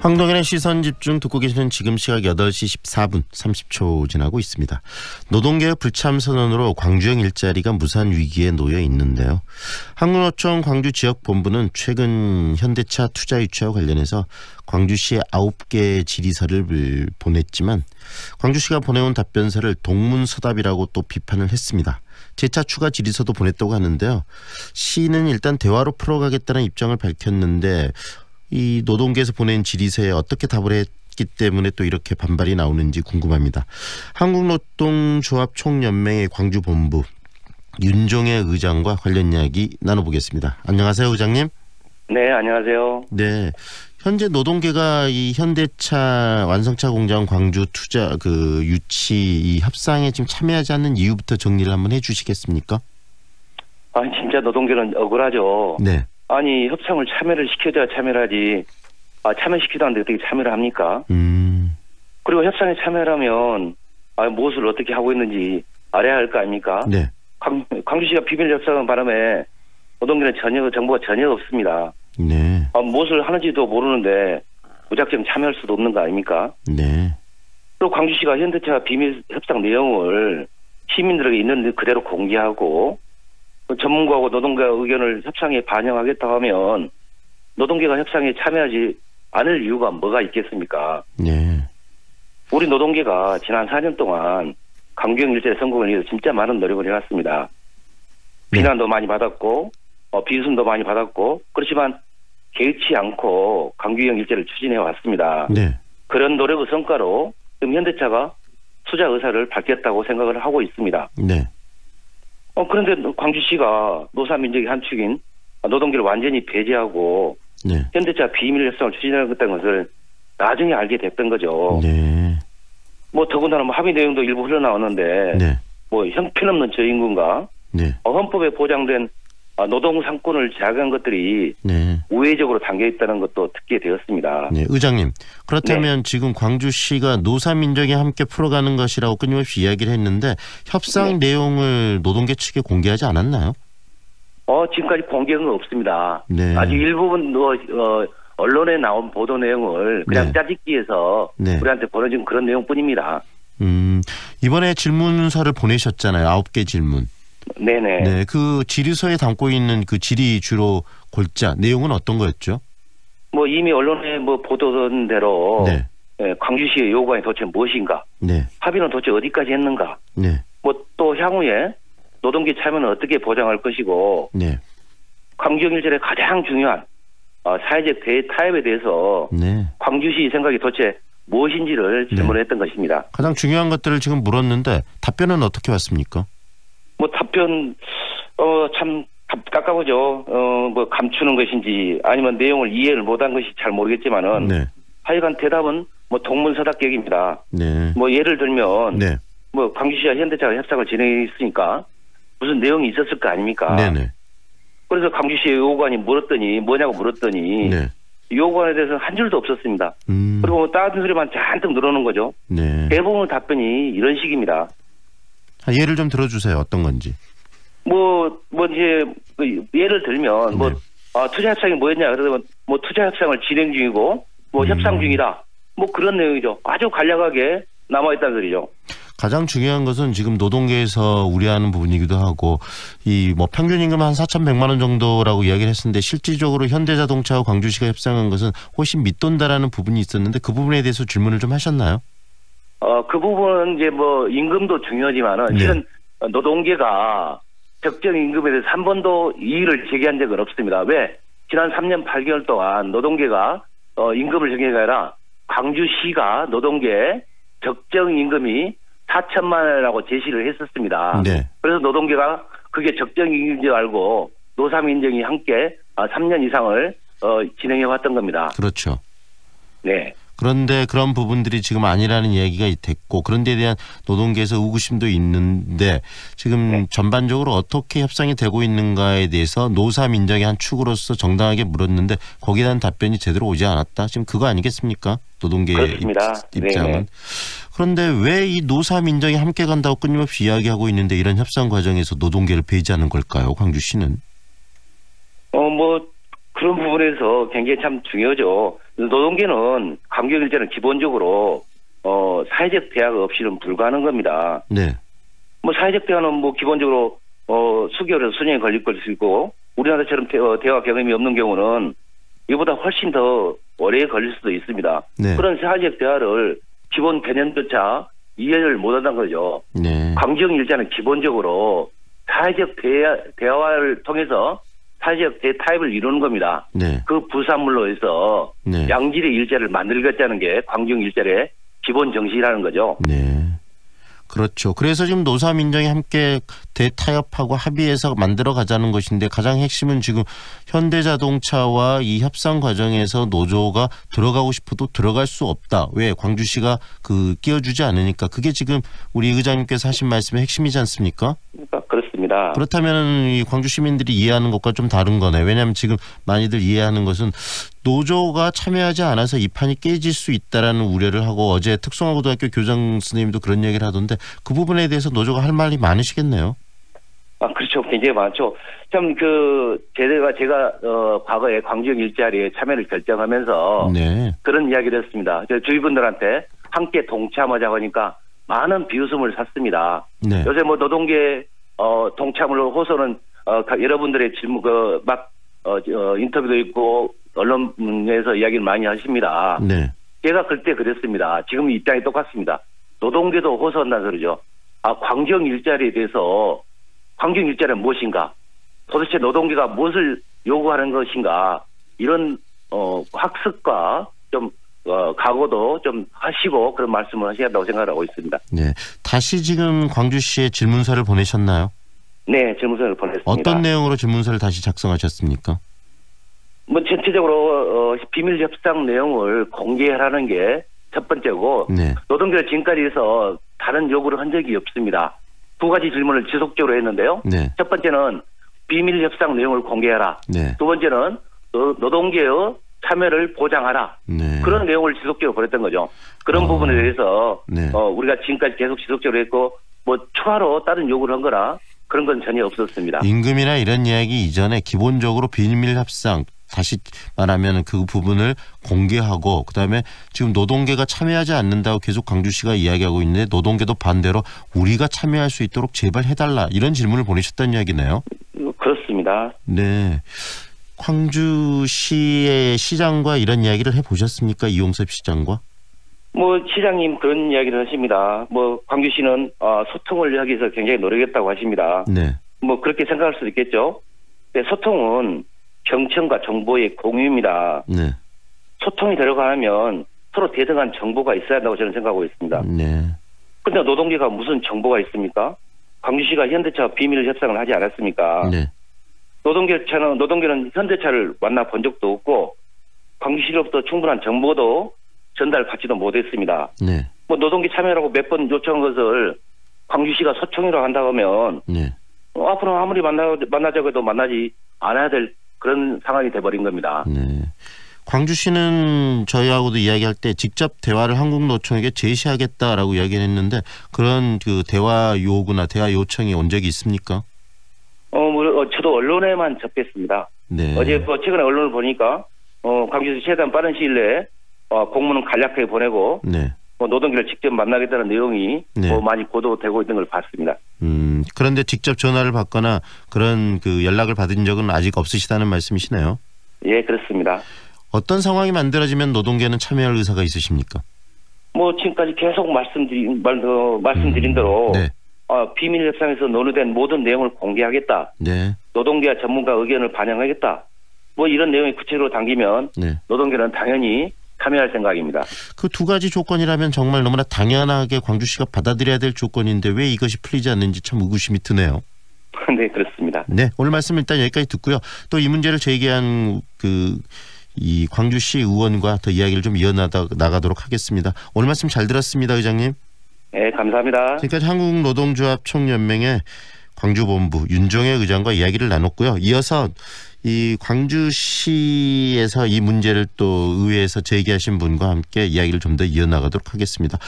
황동현의 시선 집중 듣고 계시는 지금 시각 8시 14분 30초 지나고 있습니다. 노동개혁 불참 선언으로 광주형 일자리가 무산 위기에 놓여 있는데요. 한국노총 광주 지역 본부는 최근 현대차 투자 유치와 관련해서 광주시에 9개 질의서를 보냈지만 광주시가 보내온 답변서를 동문서답이라고 또 비판을 했습니다. 재차 추가 질의서도 보냈다고 하는데요. 시는 일단 대화로 풀어가겠다는 입장을 밝혔는데 이 노동계에서 보낸 질의서에 어떻게 답을 했기 때문에 또 이렇게 반발이 나오는지 궁금합니다. 한국노동조합 총연맹의 광주 본부 윤종의 의장과 관련 이야기 나눠보겠습니다. 안녕하세요, 의장님. 네, 안녕하세요. 네. 현재 노동계가 이 현대차 완성차 공장 광주 투자 그 유치 이 협상에 지금 참여하지 않는 이유부터 정리를 한번 해 주시겠습니까? 아, 진짜 노동계는 억울하죠. 네. 아니 협상을 참여를 시켜줘야 참여를 하지. 아 참여시키도 않는데 어떻게 참여를 합니까? 음. 그리고 협상에 참여하면 아 무엇을 어떻게 하고 있는지 알아야 할 거 아닙니까? 네. 광, 광주시가 비밀 협상한 바람에 노동계는 전혀 정보가 전혀 없습니다. 네. 아, 무엇을 하는지도 모르는데 무작정 참여할 수도 없는 거 아닙니까? 네. 또 광주시가 현대차 비밀 협상 내용을 시민들에게 있는 그대로 공개하고 전문가하고 노동계 의견을 협상에 반영하겠다 하면 노동계가 협상에 참여하지 않을 이유가 뭐가 있겠습니까? 네. 우리 노동계가 지난 4년 동안 강경 일제 성공을 위해서 진짜 많은 노력을 해왔습니다. 네. 비난도 많이 받았고 어, 비웃음도 많이 받았고 그렇지만 개의치 않고 강규형 일제를 추진해 왔습니다. 네. 그런 노력의 성과로 지금 현대차가 투자 의사를 밝혔다고 생각을 하고 있습니다. 네. 어, 그런데 광주시가 노사민족의 한 축인 노동계를 완전히 배제하고 네. 현대차 비밀 협상을 추진하겠다는 것을 나중에 알게 됐던 거죠. 네. 뭐 더군다나 뭐 합의 내용도 일부 흘러나왔는데 네. 뭐 형편없는 저임금과 네. 어, 헌법에 보장된 아, 노동 상권을 제약한 것들이 네. 우회적으로 담겨 있다는 것도 듣게 되었습니다. 네. 의장님. 그렇다면 지금 광주시가 노사민정이 함께 풀어가는 것이라고 끊임없이 이야기를 했는데 협상 내용을 노동계 측에 공개하지 않았나요? 어 지금까지 공개한 건 없습니다. 네. 아직 일부분 뭐, 어, 언론에 나온 보도 내용을 그냥 네. 짜집기해서 네. 우리한테 보내준 그런 내용뿐입니다. 음. 이번에 질문서를 보내셨잖아요. 아홉 개 질문. 네네. 네. 그 질의서에 담고 있는 그 질의 주로 골자 내용은 어떤 거였죠? 뭐 이미 언론에 뭐 보도된 대로 네. 예, 광주시의 요구안이 도대체 무엇인가, 네. 합의는 도대체 어디까지 했는가, 네. 뭐 또 향후에 노동계 참여는 어떻게 보장할 것이고 네. 광주경일절의 가장 중요한 어, 사회적 대 타협에 대해서 네. 광주시 생각이 도대체 무엇인지를 네. 질문했던 것입니다. 가장 중요한 것들을 지금 물었는데 답변은 어떻게 왔습니까? 뭐 답변 어참 깝깝하죠. 어뭐 감추는 것인지 아니면 내용을 이해를 못한 것이 잘 모르겠지만은 네. 하여간 대답은 뭐 동문서답격입니다. 네. 뭐 예를 들면 네. 뭐 광주시와 현대차가 협상을 진행했으니까 무슨 내용이 있었을 거 아닙니까? 네네. 그래서 광주시의 요구안이 물었더니 뭐냐고 물었더니 네. 요구안에 대해서 한 줄도 없었습니다. 음. 그리고 뭐 따뜻한 소리만 잔뜩 늘어놓은 거죠. 네. 대부분 답변이 이런 식입니다. 아, 예를 좀 들어주세요. 어떤 건지. 뭐, 뭐, 이제, 그 예를 들면, 뭐, 네. 아, 투자 협상이 뭐였냐. 그러면, 뭐, 투자 협상을 진행 중이고, 뭐, 음. 협상 중이다. 뭐, 그런 내용이죠. 아주 간략하게 남아있다는 소리죠. 가장 중요한 것은 지금 노동계에서 우려하는 부분이기도 하고 이 뭐 평균 임금 한 4,100만 원 정도라고 이야기를 했었는데 실질적으로 현대자동차와 광주시가 협상한 것은 훨씬 밑돈다라는 부분이 있었는데 그 부분에 대해서 질문을 좀 하셨나요? 어, 그 부분은 이제 뭐, 임금도 중요하지만은, 네. 실은 노동계가 적정 임금에 대해서 한 번도 이의를 제기한 적은 없습니다. 왜? 지난 3년 8개월 동안 노동계가 어, 임금을 정해가 아니라 광주시가 노동계 적정 임금이 4천만 원이라고 제시를 했었습니다. 네. 그래서 노동계가 그게 적정 임금인 줄 알고 노사민정이 함께 아, 3년 이상을 어, 진행해 왔던 겁니다. 그렇죠. 네. 그런데 그런 부분들이 지금 아니라는 이야기가 됐고 그런 데에 대한 노동계에서 의구심도 있는데 지금 네. 전반적으로 어떻게 협상이 되고 있는가에 대해서 노사 민정의 한 축으로서 정당하게 물었는데 거기에 대한 답변이 제대로 오지 않았다. 지금 그거 아니겠습니까? 입, 입장은. 네네. 그런데 왜 이 노사 민정이 함께 간다고 끊임없이 이야기하고 있는데 이런 협상 과정에서 노동계를 배제하는 걸까요? 광주시는. 어, 뭐, 그런 부분에서 굉장히 참 중요하죠. 노동계는 강경일자는 기본적으로 어 사회적 대화가 없이는 불가능한 겁니다. 네. 뭐 사회적 대화는 뭐 기본적으로 어 수개월에서 수년이 걸릴 수 있고 우리나라처럼 대, 어, 대화 경험이 없는 경우는 이보다 훨씬 더 오래 걸릴 수도 있습니다. 네. 그런 사회적 대화를 기본 개념조차 이해를 못한다는 거죠. 네. 강경일자는 기본적으로 사회적 대화, 대화를 통해서 사회적 대타입을 이루는 겁니다. 네. 그 부산물로 해서 네. 양질의 일자를 만들겠다는 게 광경 일자의 기본 정신이라는 거죠. 네. 그렇죠. 그래서 지금 노사민정이 함께 대타협하고 합의해서 만들어 가자는 것인데 가장 핵심은 지금 현대자동차와 이 협상 과정에서 노조가 들어가고 싶어도 들어갈 수 없다. 왜 광주시가 그 끼워주지 않으니까 그게 지금 우리 의장님께서 하신 말씀의 핵심이지 않습니까? 그러니까 그렇습니다. 그렇다면 이 광주 시민들이 이해하는 것과 좀 다른 거네. 왜냐하면 지금 많이들 이해하는 것은 노조가 참여하지 않아서 이 판이 깨질 수 있다라는 우려를 하고 어제 특성화고등학교 교장 선생님도 그런 얘기를 하던데 그 부분에 대해서 노조가 할 말이 많으시겠네요. 아, 그렇죠. 굉장히 많죠. 참, 그, 제가, 제가, 어, 과거에 광주형 일자리에 참여를 결정하면서 네. 그런 이야기를 했습니다. 저 주위 분들한테 함께 동참하자고 하니까 많은 비웃음을 샀습니다. 네. 요새 뭐 노동계, 어, 동참을 호소는, 어, 가- 여러분들의 질문, 그, 막, 어, 어, 인터뷰도 있고, 언론에서 이야기를 많이 하십니다. 네. 제가 그때 그랬습니다. 지금 입장이 똑같습니다. 노동계도 호소한다는 소리죠. 아, 광경 일자리에 대해서 광경 일자리는 무엇인가? 도대체 노동계가 무엇을 요구하는 것인가? 이런 어, 학습과 하시고 그런 말씀을 하셔야 한다고 생각하고 있습니다. 네. 다시 지금 광주시에 질문서를 보내셨나요? 네, 질문서를 보냈습니다. 어떤 내용으로 질문서를 다시 작성하셨습니까? 뭐 전체적으로 어, 비밀 협상 내용을 공개하라는 게 첫 번째고 네. 노동계를 지금까지 해서 다른 요구를 한 적이 없습니다. 두 가지 질문을 지속적으로 했는데요. 네. 첫 번째는 비밀 협상 내용을 공개하라. 네. 두 번째는 노- 노동계의 참여를 보장하라. 네. 그런 내용을 지속적으로 보냈던 거죠. 그런 어. 부분에 대해서 네. 어, 우리가 지금까지 계속 지속적으로 했고 뭐 추가로 다른 요구를 한 거나 그런 건 전혀 없었습니다. 임금이나 이런 이야기 이전에 기본적으로 비밀 협상 다시 말하면 그 부분을 공개하고 그다음에 지금 노동계가 참여하지 않는다고 계속 광주시가 이야기하고 있는데 노동계도 반대로 우리가 참여할 수 있도록 제발 해달라 이런 질문을 보내셨다는 이야기네요. 그렇습니다. 네. 광주시의 시장과 이런 이야기를 해보셨습니까? 이용섭 시장과? 뭐 시장님 그런 이야기를 하십니다. 뭐 광주시는 어, 소통을 하기 위해서 굉장히 노력했다고 하십니다. 네. 뭐 그렇게 생각할 수도 있겠죠. 근데 소통은 정청과 정보의 공유입니다. 네. 소통이 들어가면 서로 대등한 정보가 있어야 한다고 저는 생각하고 있습니다. 네. 근데 노동계가 무슨 정보가 있습니까? 광주시가 현대차 비밀 협상을 하지 않았습니까? 네. 노동계차는 노동계는 현대차를 만나 본 적도 없고 광주시로부터 충분한 정보도 전달 받지도 못했습니다. 네. 뭐 노동계 참여라고 몇 번 요청한 것을 광주시가 소청이라고 한다고 하면 네. 어, 앞으로 아무리 만나 만나자고 해도 만나지 않아야 될 그런 상황이 돼버린 겁니다. 네. 광주시는 저희하고도 이야기할 때 직접 대화를 한국노총에게 제시하겠다라고 이야기를 했는데 그런 그 대화 요구나 대화 요청이 온 적이 있습니까? 어, 뭐, 어, 저도 언론에만 접했습니다. 네. 어제 그 최근에 언론을 보니까 어, 광주시 최대한 빠른 시일 내에 어, 공문은 간략하게 보내고 네. 뭐 노동계를 직접 만나겠다는 내용이 네. 뭐 많이 보도되고 있는 걸 봤습니다. 음, 그런데 직접 전화를 받거나 그런 그 연락을 받은 적은 아직 없으시다는 말씀이시네요. 예, 그렇습니다. 어떤 상황이 만들어지면 노동계는 참여할 의사가 있으십니까? 뭐 지금까지 계속 말씀드린 말, 어, 말씀드린 대로 네. 어, 비밀 협상에서 논의된 모든 내용을 공개하겠다. 네. 노동계와 전문가 의견을 반영하겠다. 뭐 이런 내용이 구체적으로 담기면 네. 노동계는 당연히 참여할 생각입니다. 그 두 가지 조건이라면 정말 너무나 당연하게 광주시가 받아들여야 될 조건인데 왜 이것이 풀리지 않는지 참 의구심이 드네요. 네, 그렇습니다. 네, 오늘 말씀 일단 여기까지 듣고요. 또 이 문제를 제기한 그 이 광주시 의원과 더 이야기를 좀 이어나가 나가도록 하겠습니다. 오늘 말씀 잘 들었습니다, 의장님. 네, 감사합니다. 지금까지 한국노동조합 총연맹의 광주본부 윤종혜 의장과 이야기를 나눴고요. 이어서 이 광주시에서 이 문제를 또 의회에서 제기하신 분과 함께 이야기를 좀 더 이어나가도록 하겠습니다.